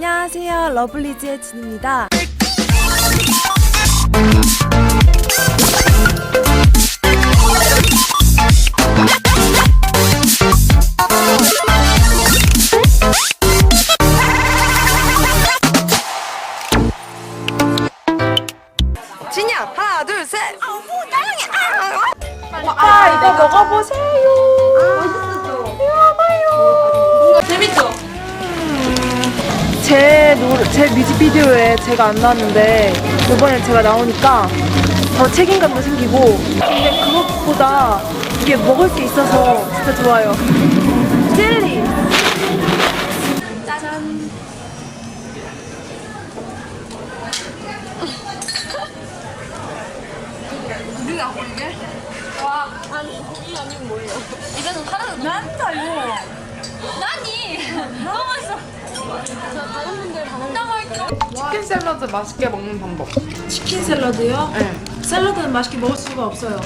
안녕하세요. 러블리즈의 진입니다. 진이야 하나 둘 셋 아, 이거 먹어보세요. 제제 뮤직비디오에 제가 안 나왔는데 이번에 제가 나오니까 더 책임감도 생기고 근데 그것보다 이게 먹을 수 있어서 진짜 좋아요. 맛있게 먹는 방법. 치킨 샐러드요? 네. 샐러드는 맛있게 먹을 수가 없어요.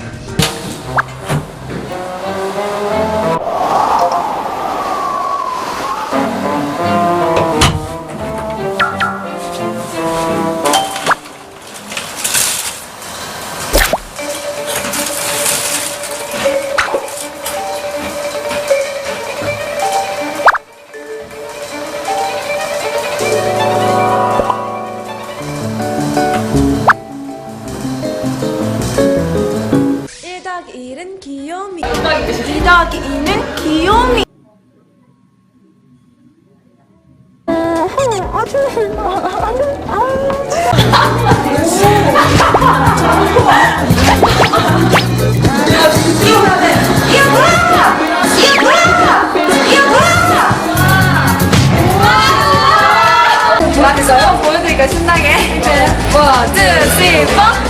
보여드릴까 신나게 원, 투, 쓰리, 포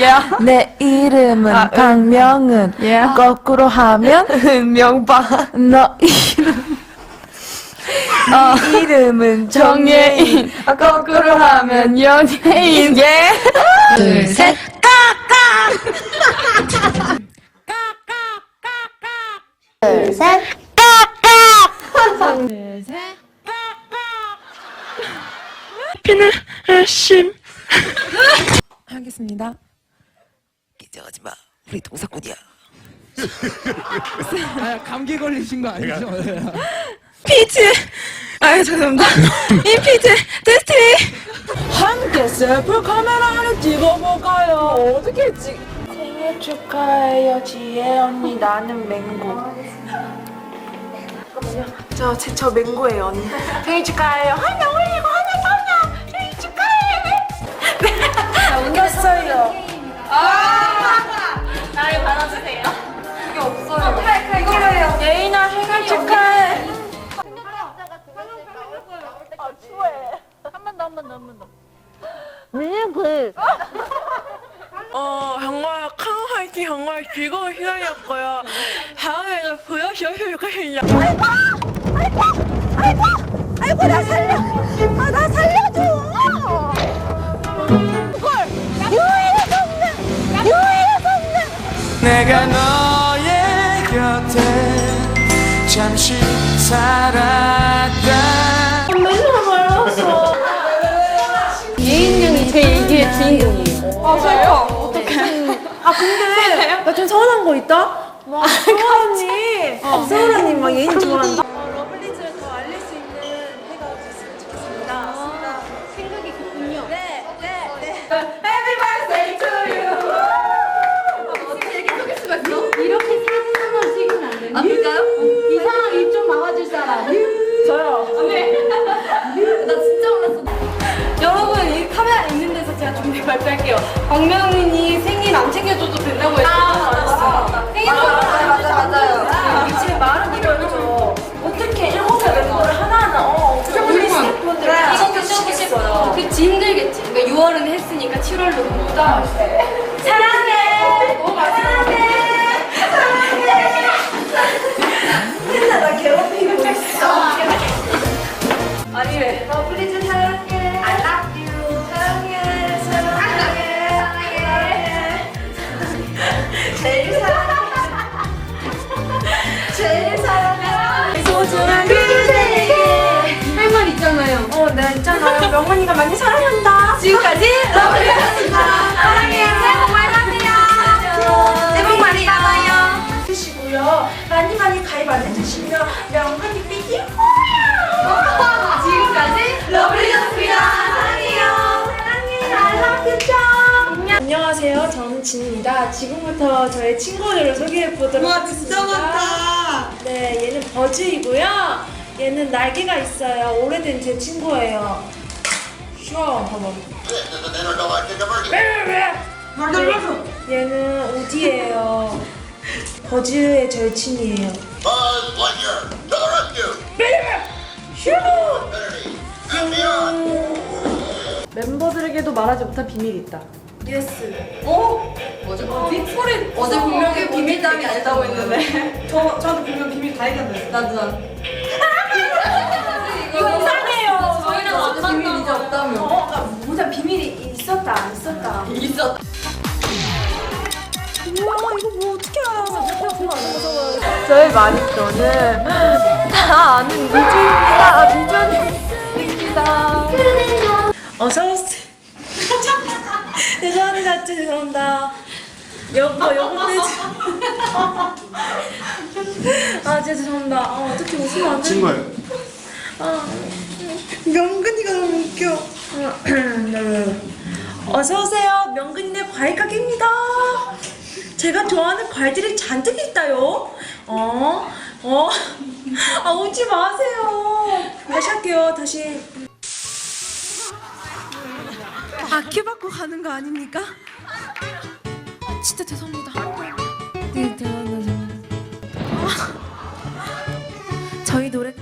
야. 내 이름은 박명은. 거꾸로 하면 명박. 너 이름. 어, 이름은 정예인. 거꾸로 하면 연예인. 예. 둘, 셋. 하겠습니다. 기대하지 마. 우리 동사꾼이야. 아, 감기 걸리신 거 아니죠? 피트. 아유 죄송합니다. 이 피트 테스트. 함께 셀프 카메라를 찍어볼까요? 어떻게 찍? 생일 축하해요 지혜 언니 나는 맹고. 잠깐만요. 저, 제, 저 맹고예요 언니. 생일 축하해요. 하나 올리고 하나 떠나. 생일 축하해. 네. 웃겼어요. 나를 받아주세요. 그게 없어요. 이걸로 해요. 예인아 생일 축하해. 어, 정말 강하게 정말 즐거운 시간이었고요. 다음에도 보여주셨으면 좋겠습니다. 아이고! 아이고! 아이고! 아이고, 나 살려! 내가 너의 곁에 잠시 살았다. 아, 슬퍼. 어떡해. 아, 근데, 나 좀 서운한 거 있다? 뭐, 서울 언니. 서울 언니 막 예인 좋아한다. 저요. 안돼. 네. 나 진짜 몰랐어. 여러분 이 카메라 있는 데서 제가 준비 발표할게요. 박명민이 생일 안 챙겨줘도 된다고 아, 했어. 생일 선물 아, 맞아, 맞아, 맞아요. 이 집에 말은 이러죠. 어떻게 일곱 개 멤버를 하나하나 어, 어, 그치 힘들겠지. 그러니까 6월은 했으니까 7월로 보다. 아, 사랑해. 아니, 왜? 어, 플리즈 사랑해. I love you. 사랑해. 사랑해. 사랑해. 제일 사랑해. 제일 사랑해. 소중한 그대에게. 할말 있잖아요. 어, 네, 있잖아요. 명언이가 많이 사랑한다. 지금까지 러블리였습니다. 사랑해요. 새해 복 많이 받으세요. 새해 복 많이 받아요. 해주시고요. 많이 많이 가입 안 해주시면 명언 진입니다. 지금부터 저의 친구들을 소개해 보도록 하겠습니다. 네, 얘는 버즈이고요. 얘는 날개가 있어요. 오래된 제 친구예요. 봐봐. 얘는 우디예요. 버즈의 절친이에요. Rescue! 멤버들에게도 말하지 못한 비밀이 있다. 예스. 어? 뭐죠? 어디? 소리 어제 분명히 비밀담이 아니다고 했는데. 저 저도 분명 비밀 다 얘기했는데. 나도 나. 이거 이상해요. 저희랑 어제 비밀 이제 없다며. 어, 아, 뭐냐 비밀이 있었다 안 있었다. 있었다. 뭐 어떻게 알아? 저의 마니또는 다 아는 미주입니다. 아, 미주입니다. 어서 오세요. 죄송합니다. 죄송합니다. 여보 여보 빼지. 아 진짜 죄송합니다. 아, 어떻게 웃으면 안 돼? 친구예요. 명근이가 너무 웃겨. 어서 오세요. 명근이네 과일 가게입니다. 제가 좋아하는 과일들이 잔뜩 있다요. 어, 어, 아 웃지 마세요. 다시 할게요. 다시. 아껴받고 가는 거 아닙니까? 진짜 죄송합니다. 네. 아, 저희 노래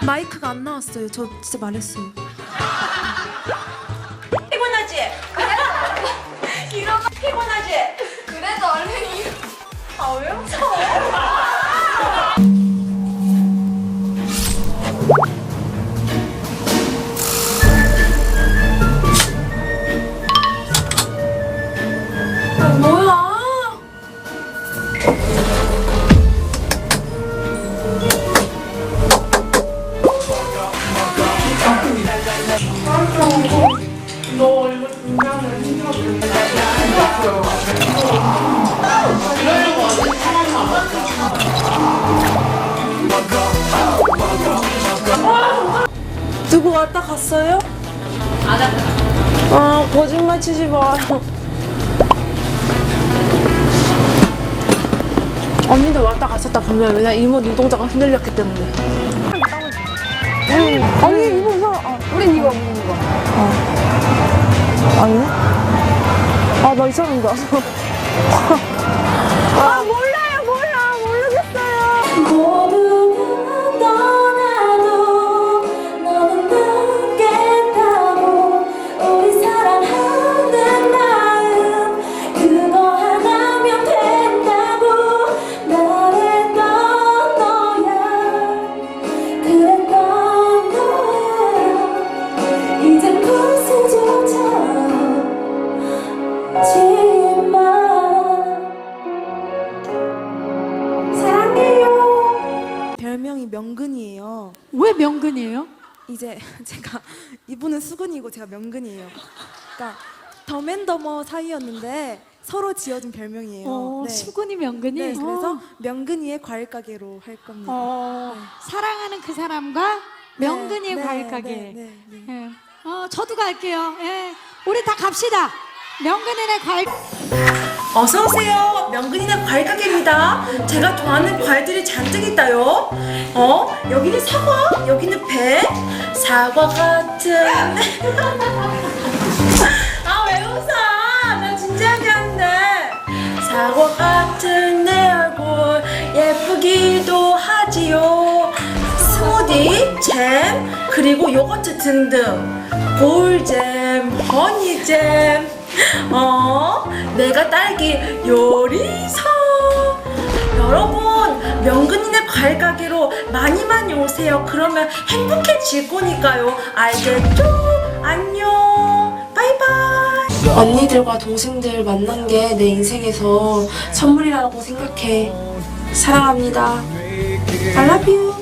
마이크가 안 나왔어요. 저 진짜 말했어요. 피곤하지? 이러면 피곤하지? 그래도 얼른 이. 아 왜요? 아, 누구 왔다 갔어요? 아 거짓말 치지 마요. 언니도 왔다 갔었다 보면 왜냐 이모 눈동자가 흔들렸기 때문에. 응. 아니 이거 이거 아, 우린 이거 우린 이거. 어. 아니네? 아나 이상한가? 아 명근이에요 왜 명근이에요? 이제 제가 이분은 수근이고 제가 명근이에요. 그러니까 더맨더머 사이였는데 서로 지어준 별명이에요. 어, 네. 수근이 명근이. 네, 그래서 어, 명근이의 과일 가게로 할 겁니다. 어, 사랑하는 그 사람과 명근이의 네, 과일 네, 가게. 네, 네, 네. 예. 어, 저도 갈게요. 예. 우리 다 갑시다. 명근이네 과일. 어서 오세요. 명근이네 과일 가게입니다. 제가 좋아하는 과일들이 잔뜩 있다요. 어? 여기는 사과, 여기는 배, 사과 같은. 아 왜 웃어? 나 진지하게 한대. 사과 같은 내 얼굴 예쁘기도 하지요. 스무디, 잼, 그리고 요거트 등등. 볼잼, 허니잼. 어, 내가 딸기 요리사. 여러분, 명근이네 과일 가게로 많이 많이 오세요. 그러면 행복해질 거니까요. 알겠죠? 안녕. 바이바이. 언니들과 동생들 만난 게 내 인생에서 선물이라고 생각해. 사랑합니다. I love you.